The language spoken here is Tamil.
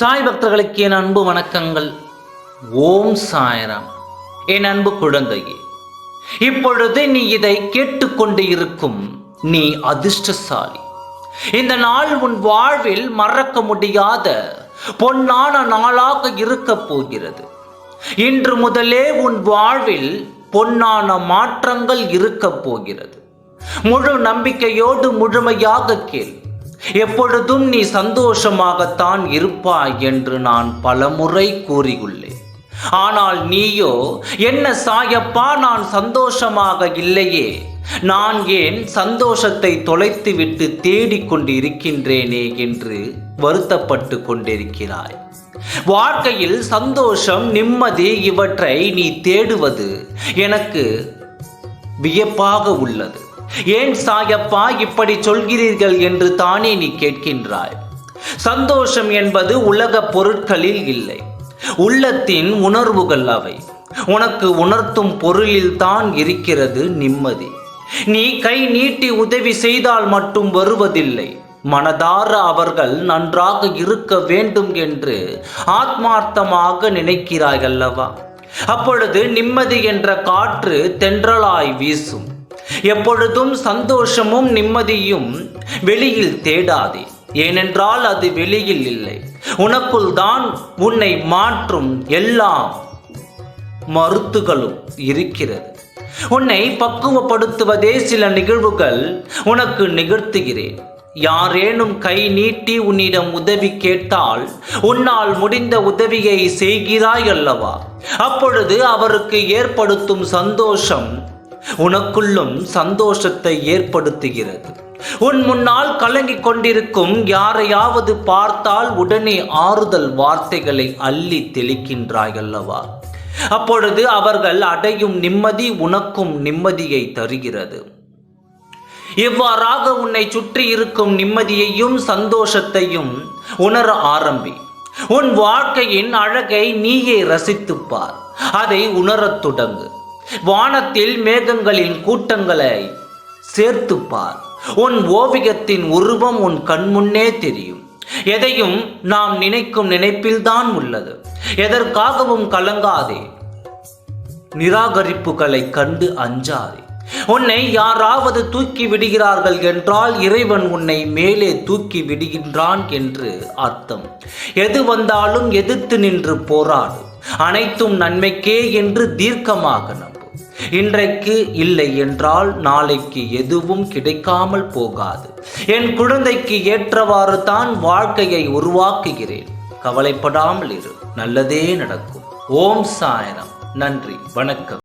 சாய் பக்தர்களுக்கு என் அன்பு வணக்கங்கள். ஓம் சாய்ராம். என் அன்பு குழந்தையே இப்பொழுது நீ இதை கேட்டுக்கொண்டு இருக்கும் நீ அதிர்ஷ்டசாலி. இந்த நாள் உன் வாழ்வில் மறக்க முடியாத பொன்னான நாளாக இருக்கப் போகிறது. இன்று முதலே உன் வாழ்வில் பொன்னான மாற்றங்கள் இருக்க போகிறது. முழு நம்பிக்கையோடு முழுமையாக கேள். எப்பொழுதும் நீ சந்தோஷமாகத்தான் இருப்பாய் என்று நான் பலமுறை கூறியுள்ளேன். ஆனால் நீயோ என்ன சாயப்பா நான் சந்தோஷமாக இல்லையே. நான் ஏன் சந்தோஷத்தை தொலைத்துவிட்டு தேடிக்கொண்டு இருக்கின்றேனே என்று வருத்தப்பட்டு கொண்டிருக்கிறாய். வாழ்க்கையில் சந்தோஷம் நிம்மதி இவற்றை நீ தேடுவது எனக்கு வியப்பாக உள்ளது. ஏன் சாயப்பா இப்படி சொல்கிறீர்கள் என்று தானே நீ கேட்கின்றாய்? சந்தோஷம் என்பது உலக பொருட்களில் இல்லை. உள்ளத்தின் உணர்வுகள் அவை. உனக்கு உணர்த்தும் பொருளில் தான் இருக்கிறது நிம்மதி. நீ கை நீட்டி உதவி செய்தால் மட்டும் வருவதில்லை. மனதார அவர்கள் நன்றாக இருக்க வேண்டும் என்று ஆத்மார்த்தமாக நினைக்கிறாய் அல்லவா? அப்பொழுது நிம்மதி என்ற காற்று தென்றலாய் வீசும். எப்பொழுதும் சந்தோஷமும் நிம்மதியும் வெளியில் தேடாதே. ஏனென்றால் அது வெளியில் இல்லை. உனக்குள் தான் உன்னை மாற்றும் எல்லா மருத்துகளும் இருக்கிறது. உன்னை பக்குவப்படுத்துவதே சில நிகழ்வுகள் உனக்கு நிகழ்த்துகிறேன். யாரேனும் கை நீட்டி உன்னிடம் உதவி கேட்டால் உன்னால் முடிந்த உதவியை செய்கிறாய் அல்லவா? அப்பொழுது அவருக்கு ஏற்படுத்தும் சந்தோஷம் உனக்குள்ளும் சந்தோஷத்தை ஏற்படுத்துகிறது. உன் முன்னால் கலங்கிக் கொண்டிருக்கும் யாரையாவது பார்த்தால் உடனே ஆறுதல் வார்த்தைகளை அள்ளி தெளிக்கின்றாய் அல்லவா அப்பொழுது அவர்கள் அடையும் நிம்மதி உனக்கும் நிம்மதியை தருகிறது. இவ்வாறாக உன்னை சுற்றி இருக்கும் நிம்மதியையும் சந்தோஷத்தையும் உணர ஆரம்பி. உன் வாழ்க்கையின் அழகை நீயே ரசித்துப் பார் அதை உணரத் தொடங்கு. வானத்தில் மேகங்களின் கூட்டங்களை சேர்த்துப்பார். உன் ஓவியத்தின் உருவம் உன் கண்முன்னே தெரியும். எதையும் நாம் நினைக்கும் நினைப்பில்தான் உள்ளது. எதற்காகவும் கலங்காதே. நிராகரிப்புகளை கண்டு அஞ்சாதே. உன்னை யாராவது தூக்கி விடுகிறார்கள் என்றால் இறைவன் உன்னை மேலே தூக்கி விடுகின்றான் என்று அர்த்தம். எது வந்தாலும் எதிர்த்து நின்று போராடு. அனைத்தும் நன்மைக்கே என்று தீர்க்கமாகணும். இன்றைக்கு இல்லை என்றால் நாளைக்கு எதுவும் கிடைக்காமல் போகாது. என் குழந்தைக்கு ஏற்றவாறு தான் வாழ்க்கையை உருவாக்குகிறேன். கவலைப்படாமல் இரு நல்லதே நடக்கும். ஓம் சாயனம் நன்றி வணக்கம்.